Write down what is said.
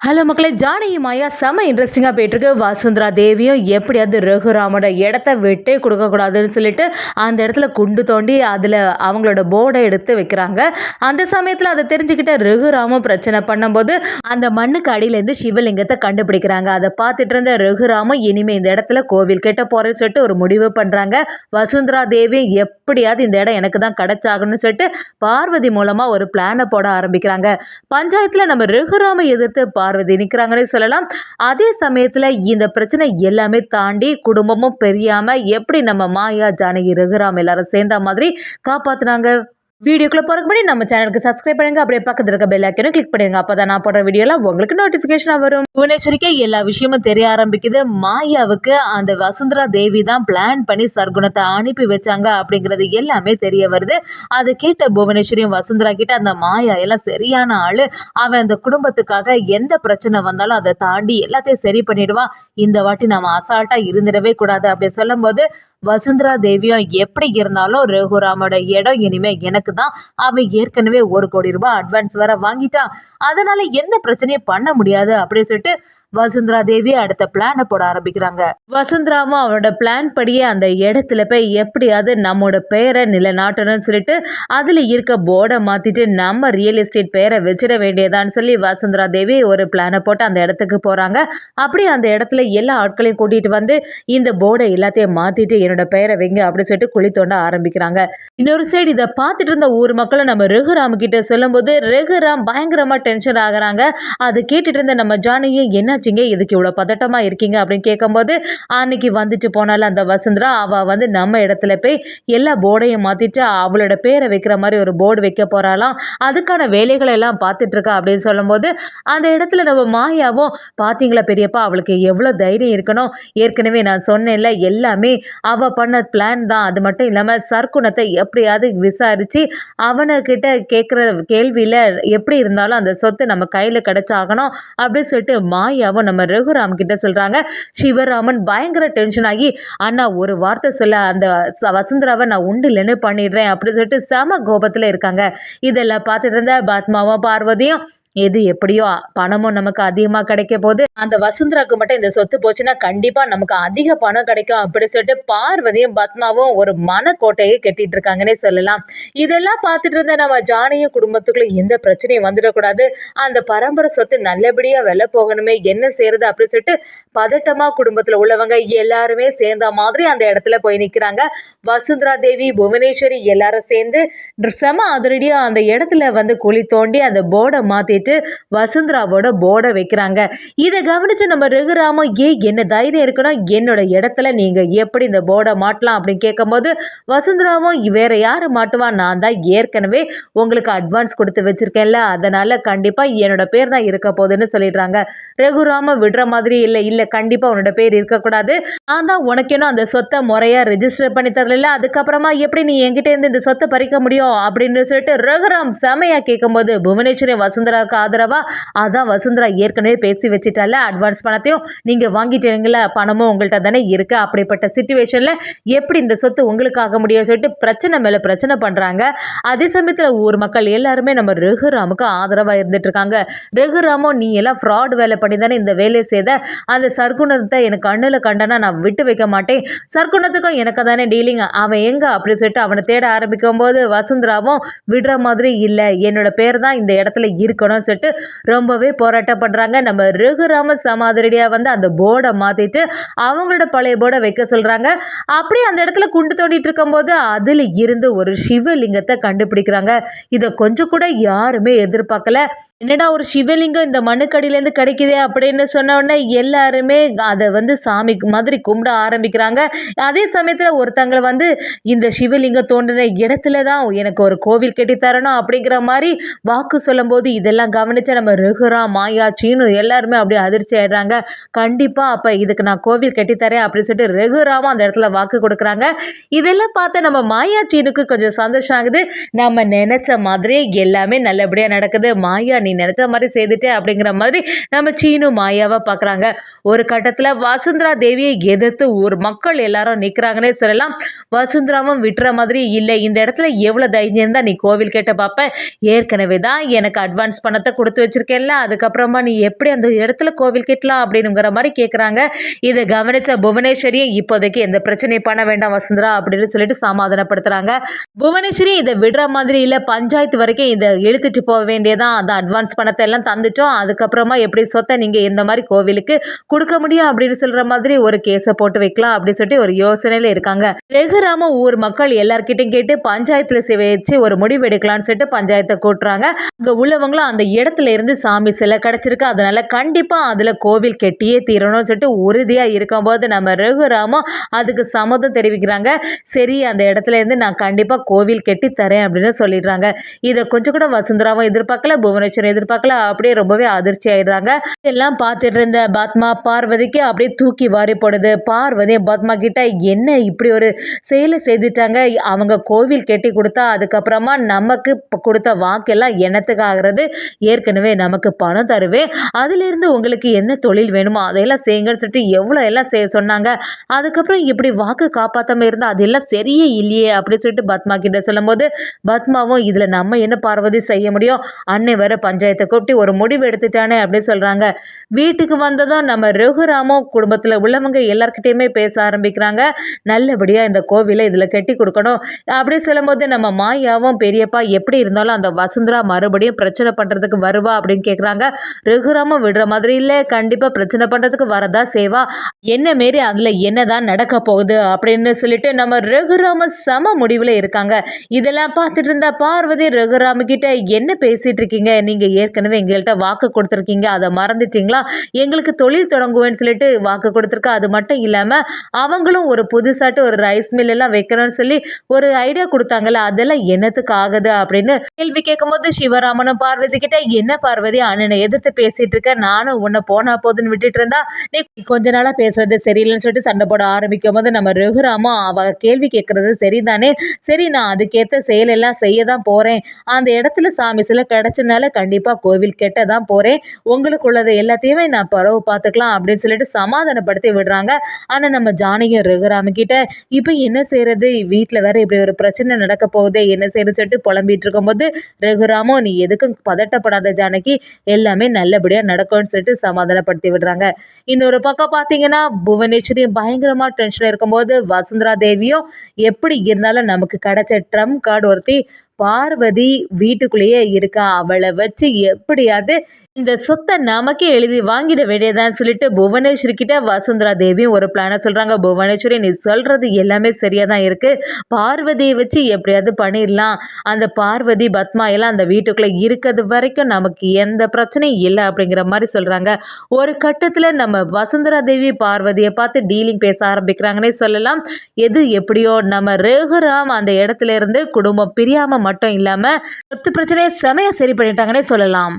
Hello மக்களே ஜானகி மாயா செம்ம இன்ட்ரெஸ்டிங்காக போயிட்டுருக்கு. வசுந்தரா தேவியும் எப்படியாவது ரகுராமோட இடத்த விட்டே கொடுக்கக்கூடாதுன்னு சொல்லிட்டு அந்த இடத்துல குண்டு தோண்டி அதில் அவங்களோட போர்டை எடுத்து வைக்கிறாங்க. அந்த சமயத்தில் அதை தெரிஞ்சுக்கிட்ட ரகுராமும் பிரச்சனை பண்ணும்போது அந்த மண்ணுக்கு அடியிலேருந்து சிவலிங்கத்தை கண்டுபிடிக்கிறாங்க. அதை பார்த்துட்டு இருந்த ரகுராமும் இனிமேல் இந்த இடத்துல கோவில் கெட்ட போகிறேன்னு சொல்லிட்டு ஒரு முடிவு பண்ணுறாங்க வசுந்தரா தேவியும் எப்படியாவது இந்த இடம் எனக்கு தான் கிடைச்சாகணும்னு சொல்லிட்டு பார்வதி மூலமாக ஒரு பிளானை போட ஆரம்பிக்கிறாங்க. பஞ்சாயத்தில் நம்ம ரகுராமை எதிர்த்து பார்வதி நிற்கிறாங்கன்னே சொல்லலாம். அதே சமயத்தில் இந்த பிரச்சனை எல்லாமே தாண்டி குடும்பமும் பெரியாமல் எப்படி நம்ம மாயா ஜானகி ரகுராம் எல்லாரும் சேர்ந்த மாதிரி காப்பாற்றினாங்க வீடியோக்குள்ள போகிறதுக்கு முன்னாடி நம்ம சேனலுக்கு சப்ஸ்கிரைப் பண்ணுங்க. அப்படியே பக்கத்தில் இருக்க பெல் ஐக்கனும் கிளிக் பண்ணுங்க அப்போ தான் நான் போடுற வீடியோலாம் உங்களுக்கு நோட்டிஃபிகேஷனாக வரும். புவனேஸ்வரிக்கே எல்லா விஷயமும் தெரிய ஆரம்பிக்குது. மாயாவுக்கு அந்த வசுந்தரா தேவி தான் பிளான் பண்ணி சர்க்குணத்தை அனுப்பி வச்சாங்க அப்படிங்கிறது எல்லாமே தெரிய வருது. அதை கேட்ட புவனேஸ்வரியும் வசுந்தரா கிட்ட அந்த மாயா எல்லாம் சரியான ஆளு. அவன் அந்த குடும்பத்துக்காக எந்த பிரச்சனை வந்தாலும் அதை தாண்டி எல்லாத்தையும் சரி பண்ணிடுவான் இந்த வாட்டி நம்ம அசால்ட்டா இருந்துடவே கூடாது அப்படி சொல்லும்போது வசுந்தரா தேவியும் எப்படி இருந்தாலும் ரகுராமோட இடம் இனிமே எனக்கு தான் அவன் ஏற்கனவே ஒரு கோடி ரூபாய் அட்வான்ஸ் வேற வாங்கிட்டான் அதனால எந்த பிரச்சனையும் பண்ண முடியாது அப்படின்னு சொல்லிட்டு வசுந்தரா தேவி அடுத்த பிளானை போட ஆரம்பிக்கிறாங்க. வசுந்தராவும் அவனோட பிளான் படியே அந்த இடத்துல போய் எப்படியாவது நம்மோட பெயரை நிலைநாட்டணும்னு சொல்லிட்டு அதில் இருக்க போர்டை மாற்றிட்டு நம்ம ரியல் எஸ்டேட் பெயரை வச்சிட வேண்டியதான்னு சொல்லி வசுந்தரா தேவி ஒரு பிளானை போட்டு அந்த இடத்துக்கு போகிறாங்க அப்படி அந்த இடத்துல எல்லா ஆட்களையும் கூட்டிகிட்டு வந்து இந்த போர்டை எல்லாத்தையும் மாற்றிட்டு என்னோட பெயரை வைங்க அப்படின்னு சொல்லிட்டு குழி தோண்ட ஆரம்பிக்கிறாங்க. இன்னொரு சைடு இதை பார்த்துட்டு இருந்த ஊர் மக்களும் நம்ம ரகுராம் கிட்ட சொல்லும்போது ரகுராம் பயங்கரமாக டென்ஷன் ஆகுறாங்க. அதை கேட்டுட்டு இருந்த நம்ம ஜானகி என்னாச்சுங்க? இதுக்கு இவ்வளோ பதட்டமாக இருக்கீங்க? அப்படின்னு கேட்கும்போது அன்னைக்கு வந்துட்டு போனால அந்த வசுந்தரா அவள் வந்து நம்ம இடத்துல போய் எல்லா போர்டையும் மாற்றிட்டு அவளோட பேரை வைக்கிற மாதிரி ஒரு போர்டு வைக்க போகிறாளாம் அதுக்கான வேலைகளை எல்லாம் பார்த்துட்ருக்கா அப்படின்னு சொல்லும்போது அந்த இடத்துல நம்ம மாயாவும் பார்த்தீங்களா பெரியப்பா அவளுக்கு எவ்வளோ தைரியம் இருக்கணும்? ஏற்கனவே நான் சொன்னேன்ல எல்லாமே அவள் பண்ண பிளான் தான். அது மட்டும் இல்லாமல் சர்க்குணத்தை எப்படியாவது விசாரித்து அவனுக்கிட்ட கேட்குற கேள்வியில் எப்படி இருந்தாலும் அந்த சொத்து நம்ம கையில் கிடச்சாகணும் அப்படின்னு சொல்லிட்டு மாயா மாயாவும் நம்ம ரகுராம் கிட்ட சொல்கிறாங்க சிவராமன் பயங்கர டென்ஷன் ஆகி அண்ணா ஒரு வார்த்தை சொல்ல அந்த வசுந்தராவை நான் உண்டு இல்லைன்னு பண்ணிடுறேன் அப்படின்னு சொல்லிட்டு செம கோபத்தில் இருக்காங்க. இதெல்லாம் பார்த்துட்டு இருந்த பாத்மாவும் பார்வதியும் எது எப்படியோ பணமும் நமக்கு அதிகமாக கிடைக்க போகுது. அந்த வசுந்தராக்கு மட்டும் இந்த சொத்து போச்சுன்னா கண்டிப்பாக நமக்கு அதிக பணம் கிடைக்கும் அப்படி சொல்லிட்டு பார்வதியும் பத்மாவும் ஒரு மனக்கோட்டையை கட்டிட்டு இருக்காங்கன்னே சொல்லலாம். இதெல்லாம் பார்த்துட்டு இருந்த நம்ம ஜானியும் குடும்பத்துக்குள்ள எந்த பிரச்சனையும் வந்துடக்கூடாது. அந்த பரம்பரை சொத்து நல்லபடியாக வெளில போகணுமே என்ன செய்யறது அப்படின்னு சொல்லிட்டு பதட்டமாக குடும்பத்தில் உள்ளவங்க எல்லாருமே சேர்ந்த மாதிரி அந்த இடத்துல போய் நிற்கிறாங்க வசுந்தரா தேவி புவனேஸ்வரி எல்லாரும் சேர்ந்து செம அதிரடியாக அந்த இடத்துல வந்து குழி தோண்டி அந்த போர்டை மாற்றிட்டு வசுந்தராவோட போர்டை வைக்கிறாங்க. இதை கவனிச்சு நம்ம ரகுராமம் ஏ என்ன தைரியம் இருக்கணும் என்னோட இடத்துல நீங்கள் எப்படி இந்த போர்டை மாட்டலாம்? அப்படின்னு கேட்கும்போது வசுந்தராவும் வேற யார் மாட்டுவா? நான் தான் ஏற்கனவே உங்களுக்கு அட்வான்ஸ் கொடுத்து வச்சிருக்கேன்ல. அதனால கண்டிப்பாக என்னோட பேர் தான் இருக்க போகுதுன்னு சொல்லிடுறாங்க. ரகுராம விடுற மாதிரி இல்லை. இல்லை கண்டிப்பாக உன்னோட பேர் இருக்கக்கூடாது. நான் தான் உனக்கேனும் அந்த சொத்தை முறையாக ரெஜிஸ்டர் பண்ணி தரல. அதுக்கப்புறமா எப்படி நீ என்கிட்ட இருந்து இந்த சொத்தை பறிக்க முடியும்? அப்படின்னு சொல்லிட்டு ரகுராம் செமையாக கேட்கும்போது புவனேஸ்வரி வசுந்தராவுக்கு ஆதரவா? அதான் வசுந்தரா ஏற்கனவே பேசி வச்சிட்டால அட்வான்ஸ் பணத்தையும் நீங்கள் வாங்கிட்டீங்களா பணமும் உங்கள்கிட்ட தானே இருக்கு. அப்படிப்பட்ட சுச்சுவேஷனில் எப்படி இந்த சொத்து உங்களுக்கு ஆக முடியும்னு சொல்லிட்டு பிரச்சனை மேலே பிரச்சனை பண்ணுறாங்க அதே சமயத்தில் ஊர் மக்கள் எல்லாருமே நம்ம ரகுராமுக்கு ஆதரவாக இருந்துட்டு இருக்காங்க. ரகுராமோ நீ எல்லாம் ஃப்ராட் வேலை பண்ணி தானே இந்த வேலையை செய்த? அந்த சர்க்குணத்தை எனக்கு கண்ணில் கண்டனா நான் விட்டு வைக்க மாட்டேன். சர்க்குணத்துக்கும் எனக்கு தானே டீலிங் அவன் எங்க? அப்படின்னு சொல்லிட்டு அவனை தேட ஆரம்பிக்கும் போது வசுந்தராவும் விடுற மாதிரி இல்லை. என்னோட பேர் தான் இந்த இடத்துல இருக்கணும். இருக்கணும்னு சொல்லிட்டு ரொம்பவே போராட்டம் பண்ணுறாங்க நம்ம ரகுராம சமாதிரடியாக வந்து அந்த போர்டை மாற்றிட்டு அவங்களோட பழைய போர்டை வைக்க சொல்கிறாங்க அப்படியே அந்த இடத்துல குண்டு தோண்டிட்டு இருக்கும்போது அதில் இருந்து ஒரு சிவலிங்கத்தை கண்டுபிடிக்கிறாங்க. இதை கொஞ்சம் கூட யாருமே எதிர்பார்க்கல. என்னடா ஒரு சிவலிங்கம் இந்த மண்ணுக்கடியிலேருந்து கிடைக்குதே அப்படின்னு சொன்ன உடனே எல்லாருமே அதை வந்து சாமி மாதிரி கும்பிட ஆரம்பிக்கிறாங்க. அதே சமயத்தில் ஒருத்தங்களை வந்து இந்த சிவலிங்கம் தோன்றின இடத்துல தான் எனக்கு ஒரு கோவில் கட்டி தரணும் அப்படிங்கிற மாதிரி வாக்கு சொல்லும்போது இதெல்லாம் கவனிச்ச நம்ம ரகுராம் மாயா சீனு எல்லாருமே அப்படியே அதிர்ச்சி ஆயிடுறாங்க. கண்டிப்பாக அப்போ இதுக்கு நான் கோவில் கட்டித்தரேன் அப்படின்னு சொல்லிட்டு ரகுராமா அந்த இடத்துல வாக்கு கொடுக்குறாங்க. இதெல்லாம் பார்த்து நம்ம மாயா சீனுக்கு கொஞ்சம் சந்தோஷம் ஆகுது. நம்ம நினச்ச மாதிரியே எல்லாமே நல்லபடியாக நடக்குது. மாயா நீ நினச்ச மாதிரி செய்துட்டே அப்படிங்கிற மாதிரி நம்ம சீனு மாயாவை பார்க்குறாங்க ஒரு கட்டத்தில் வசுந்தரா தேவியை எதிர்த்து ஒரு மக்கள் எல்லாரும் நிற்கிறாங்கன்னே சொல்லலாம். வசுந்தராவும் விட்டுற மாதிரி இல்லை. இந்த இடத்துல எவ்வளோ தைரியம் தான் நீ கோவில் கேட்ட பார்ப்ப. ஏற்கனவே தான் எனக்கு அட்வான்ஸ் பண்ண பணத்தை கொடுத்து வச்சிருக்கேன்ல அதுக்கப்புறமா நீ எப்படி அந்த இடத்துல கோவில் கட்டலாம் அப்படின்னுங்கிற மாதிரி கேட்குறாங்க இதை கவனித்த புவனேஸ்வரியும் இப்போதைக்கு எந்த பிரச்சனையும் பண்ண வேண்டாம் வசுந்தரா அப்படின்னு சொல்லிட்டு சமாதானப்படுத்துகிறாங்க புவனேஸ்வரி இதை விடுற மாதிரி இல்லை பஞ்சாயத்து வரைக்கும் இதை இழுத்துட்டு போக வேண்டியதான் அந்த அட்வான்ஸ் பணத்தை எல்லாம் தந்துட்டோம். அதுக்கப்புறமா எப்படி சொத்தை நீங்கள் இந்த மாதிரி கோவிலுக்கு கொடுக்க முடியும் அப்படின்னு சொல்கிற மாதிரி ஒரு கேஸை போட்டு வைக்கலாம் அப்படின்னு சொல்லிட்டு ஒரு யோசனையில் இருக்காங்க. ரெகுராம ஊர் மக்கள் எல்லார்கிட்டையும் கேட்டு பஞ்சாயத்தில் வச்சு ஒரு முடிவு எடுக்கலாம்னு சொல்லிட்டு பஞ்சாயத்தை கூட்டுறாங்க. அங்கே உள்ளவங்களும் அந்த இடத்துல இருந்து சாமி சிலை கிடச்சிருக்கு. அதனால கண்டிப்பாக அதில் கோவில் கெட்டியே தீரணும்னு சொல்லிட்டு உறுதியாக இருக்கும்போது நம்ம ரகுராமும் அதுக்கு சம்மதம் தெரிவிக்கிறாங்க. சரி அந்த இடத்துல இருந்து நான் கண்டிப்பாக கோவில் கெட்டி தரேன் அப்படின்னு சொல்லிடுறாங்க. இதை கொஞ்சம் கூட வசுந்தராவும் எதிர்பார்க்கல புவனேஸ்வரன் எதிர்பார்க்கல அப்படியே ரொம்பவே அதிர்ச்சி ஆயிடுறாங்க. எல்லாம் பார்த்துட்டு இருந்த பத்மா பார்வதிக்கு அப்படியே தூக்கி வாரி போடுது. பார்வதி பத்மா கிட்ட என்ன இப்படி ஒரு செயலை செய்துட்டாங்க? அவங்க கோவில் கட்டி கொடுத்தா அதுக்கப்புறமா நமக்கு கொடுத்த வாக்கெல்லாம் என்னத்துக்கு ஆகிறது ஏற்கனவே நமக்கு பணம் தருவேன் அதிலிருந்து உங்களுக்கு என்ன தொழில் வேணுமோ அதையெல்லாம் செய்யுங்கன்னு சொல்லிட்டு எவ்வளோ எல்லாம் செய்ய சொன்னாங்க. அதுக்கப்புறம் இப்படி வாக்கு காப்பாற்றாமல் இருந்தால் அதெல்லாம் சரியே இல்லையே அப்படின்னு சொல்லிட்டு பத்மா கிட்ட சொல்லும்போது பத்மாவும் இதில் நம்ம என்ன பார்வதி செய்ய முடியும்? அன்னை வர பஞ்சாயத்தை கூப்பிட்டு ஒரு முடிவு எடுத்துட்டானே அப்படின்னு சொல்கிறாங்க வீட்டுக்கு வந்ததும் நம்ம ரகுராமும் குடும்பத்தில் உள்ளவங்க எல்லார்கிட்டயுமே பேச ஆரம்பிக்கிறாங்க. நல்லபடியாக இந்த கோவிலை இதில் கட்டி கொடுக்கணும் அப்படி சொல்லும்போது நம்ம மாயாவும் பெரியப்பா எப்படி இருந்தாலும் அந்த வசுந்தரா மறுபடியும் பிரச்சனை பண்ணுறதுக்கு வருவா அப்படின்னு கேட்குறாங்க ரகுராமும் விடுற மாதிரி இல்லை கண்டிப்பாக பிரச்சனை பண்ணுறதுக்கு வரதா சேவா. என்ன மாரி அதில் என்னதான் நடக்க போகுது அப்படின்னு சொல்லிட்டு நம்ம ரகுராம சம முடிவில் இருக்காங்க. இதெல்லாம் பார்த்துட்டு இருந்தா பார்வதி ரகுராம கிட்ட என்ன பேசிட்டு இருக்கீங்க? நீங்கள் ஏற்கனவே எங்கள்கிட்ட வாக்கு கொடுத்துருக்கீங்க. அதை மறந்துட்டீங்களா? எங்களுக்கு தொழில் தொடங்குவேன்னு சொல்லிட்டு வாக்கு கொடுத்துருக்கா. அது மட்டும் இல்லாமல் அவங்களும் ஒரு புதுசாட்டு ஒரு ரைஸ் மில் எல்லாம் வைக்கணும்னு சொல்லி ஒரு ஐடியா கொடுத்தாங்கல்ல. அதெல்லாம் என்னத்துக்கு ஆகுது அப்படின்னு கேள்வி கேட்கும்போது சிவராமனும் பார்வதி கிட்ட என்ன பார்வதி அண்ணனை எதிர்த்து பேசிட்டு இருக்க? நானும் உன்னை போனா போதுன்னு விட்டுட்டு இருந்தா நீ கொஞ்ச நாளா பேசுறது சரியில்லைன்னு சொல்லிட்டு சண்டை போட ஆரம்பிக்கும் போது நம்ம ரகுராமா அவ கேள்வி கேட்கறது சரிதானே? சரி நான் அதுக்கேற்ற செயலெல்லாம் செய்ய தான் போறேன். அந்த இடத்துல சாமி சில கிடைச்சனால கண்டிப்பா கோவில் கெட்ட தான் போறேன் உங்களுக்குள்ளது எல்லாத்தையுமே நான் பரவு பார்த்துக்கலாம் அப்படின்னு சொல்லிட்டு சமாதானப்படுத்தி விடுறாங்க ஆனால் நம்ம ஜானகியும் ரகுராம கிட்ட. இப்போ என்ன செய்யறது வீட்டில் வேற இப்படி ஒரு பிரச்சனை நடக்க போகுதே என்ன செய்யறது சொல்லிட்டு புலம்பிட்டு இருக்கும்போது ரகுராமோ நீ எதுக்கும் வருத்தப்படாத ஜானகி எல்லாமே நல்லபடியாக நடக்கும்னு சொல்லிட்டு சமாதானப்படுத்தி விடுறாங்க. இன்னொரு பக்கம் பார்த்தீங்கன்னா புவனேஸ்வரியும் பயங்கரமாக டென்ஷன் இருக்கும்போது வசுந்தரா தேவியும் எப்படி இருந்தாலும் நமக்கு கிடைச்ச ட்ரம் கார்டு ஒருத்தி பார்வதி வீட்டுக்குள்ளேயே இருக்கா? அவளை வச்சு எப்படியாவது இந்த சொத்தை நமக்கே எழுதி வாங்கிட வேண்டியதான்னு சொல்லிட்டு புவனேஸ்வரி கிட்ட வசுந்தரா தேவியும் ஒரு பிளானை சொல்கிறாங்க புவனேஸ்வரி நீ சொல்கிறது எல்லாமே சரியாக தான் இருக்குது பார்வதியை வச்சு எப்படியாவது பண்ணிடலாம். அந்த பார்வதி பத்மா எல்லாம் அந்த வீட்டுக்குள்ளே இருக்கிறது வரைக்கும் நமக்கு எந்த பிரச்சனையும் இல்லை அப்படிங்கிற மாதிரி சொல்கிறாங்க ஒரு கட்டத்தில் நம்ம வசுந்தரா தேவி பார்வதியை பார்த்து டீலிங் பேச ஆரம்பிக்கிறாங்கன்னே சொல்லலாம். எது எப்படியோ நம்ம ரேகுராம் அந்த இடத்துல இருந்து குடும்பம் பிரியாமல் மட்டும் இல்லாமல் சொத்து பிரச்சனையை செமையாக சரி பண்ணிட்டாங்கன்னே சொல்லலாம்.